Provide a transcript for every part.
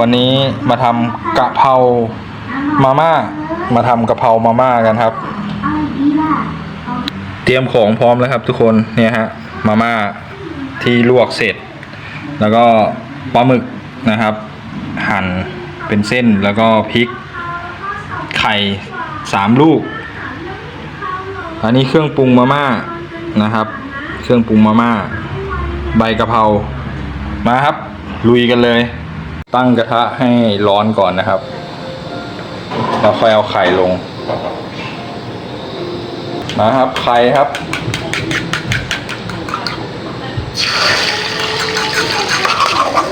วันนี้มาทำกะเพรามาม่า มาทำกะเพรามาม่ากันครับ เตรียมของพร้อมแล้วครับ ทุกคนเนี่ยฮะมาม่าที่ลวกเสร็จ แล้วก็ปลาหมึกนะครับ หั่นเป็นเส้นแล้วก็พริก ไข่สามลูก อันนี้เครื่องปรุงมาม่านะครับ เครื่องปรุงมาม่า ใบกะเพรามาครับ ลุยกันเลย ตั้งกระทะให้ร้อนก่อนนะครับแล้วค่อยเอาไข่ลงมาครับ ไข่ครับ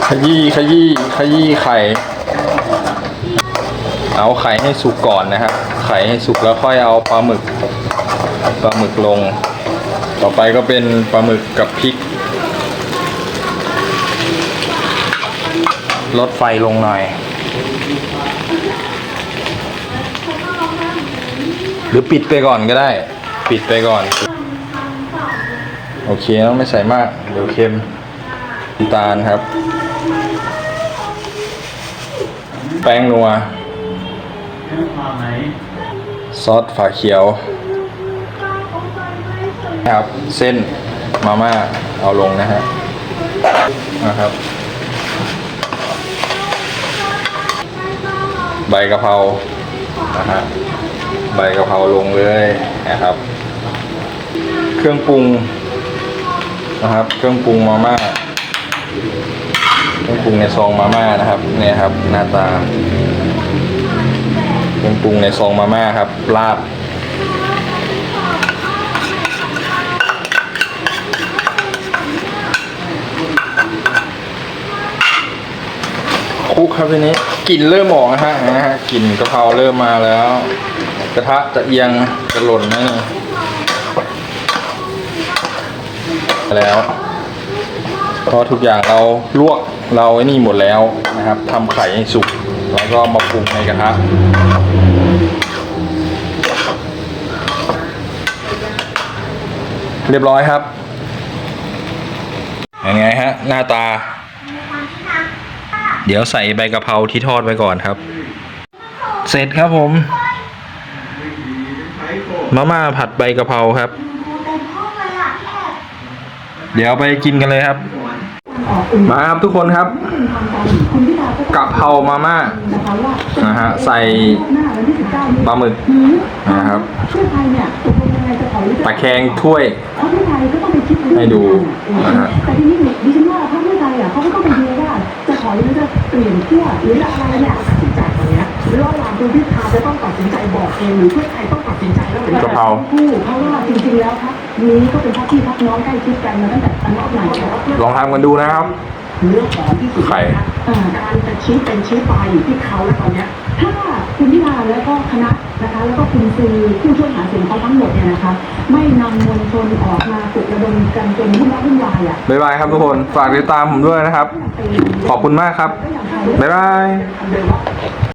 ขยี้ขยี้ขยี้ไข่ เอาไข่ให้สุกก่อนนะครับ ไข่ให้สุกแล้วค่อยเอาปลาหมึกปลาหมึกลง ต่อไปก็เป็นปลาหมึกกับพริก ลดไฟลงหน่อย หรือปิดไปก่อนก็ได้ ปิดไปก่อน โอเคต้องไม่ใส่มาก เดี๋ยวเค็มน้ำตาลครับ แป้งนัวซอสฝาเขียวครับ เส้นมาม่าเอาลงนะฮะนะครับ ใบกะเพรานะฮะใบกะเพราลงเลยนะครับ เครื่องปรุงนะครับ เครื่องปรุงมาม่าเครื่องปรุงในซองมาม่านะครับเนี่ยครับ หน้าตาเครื่องปรุงในซองมาม่าครับลาบคลุกครับทีนี้ กลิ่นเริ่มออกนะฮะนะฮะกลิ่นกะเพราเริ่มมาแล้ว กระทะจะเอียงจะหล่นนะนี่แล้วเพราะทุกอย่างเราลวกเราไอ้นี่หมดแล้วนะครับทำไข่ให้สุกแล้วก็มาปรุงในกระทะเรียบร้อยครับยังไงฮะ หน้าตา เดี๋ยวใส่ใบกะเพราที่ทอดไว้ก่อนครับ เสร็จครับผม มาม่าผัดใบกะเพราครับ เดี๋ยวไปกินกันเลยครับ มาครับทุกคนครับกะเพรามาม่านะฮะใส่ปลาหมึกนะครับตะแคงถ้วยให้ดูนะฮะ ถอยหรือจะเปลี่ยนขั้วหรืออะไรเนี่ยตัดสินใจตรงเนี้ยระหว่างคุณพิธาจะต้องตัดสินใจบอกเองหรือเพื่อไทยต้องตัดสินใจแล้วหรือกะเพราคู่เพราะว่าจริงๆแล้วพรรคนี้ก็เป็นพรรคที่พรรคน้องใกล้ชิดกันมาตั้งแต่อันรอบไหนแต่ว่าเพื่อลองทำกันดูนะครับเรื่องของที่สุดไข่อ่าการจะชี้เป็นชี้ตายอยู่ที่เขาแล้วตอนเนี้ย ถ้าคุณพิธาแล้วก็คณะนะคะแล้วก็คุณซือผู้ช่วยหาเสียงเขาทั้งหมดเนี่ยนะคะ ไม่นำมวลชนออกมาปลุกระดมกันจนวุ่นวายวุ่นวายอะบ๊ายบายครับทุกคนฝากติดตามผมด้วยนะครับ ขอบคุณมากครับ บ๊ายบาย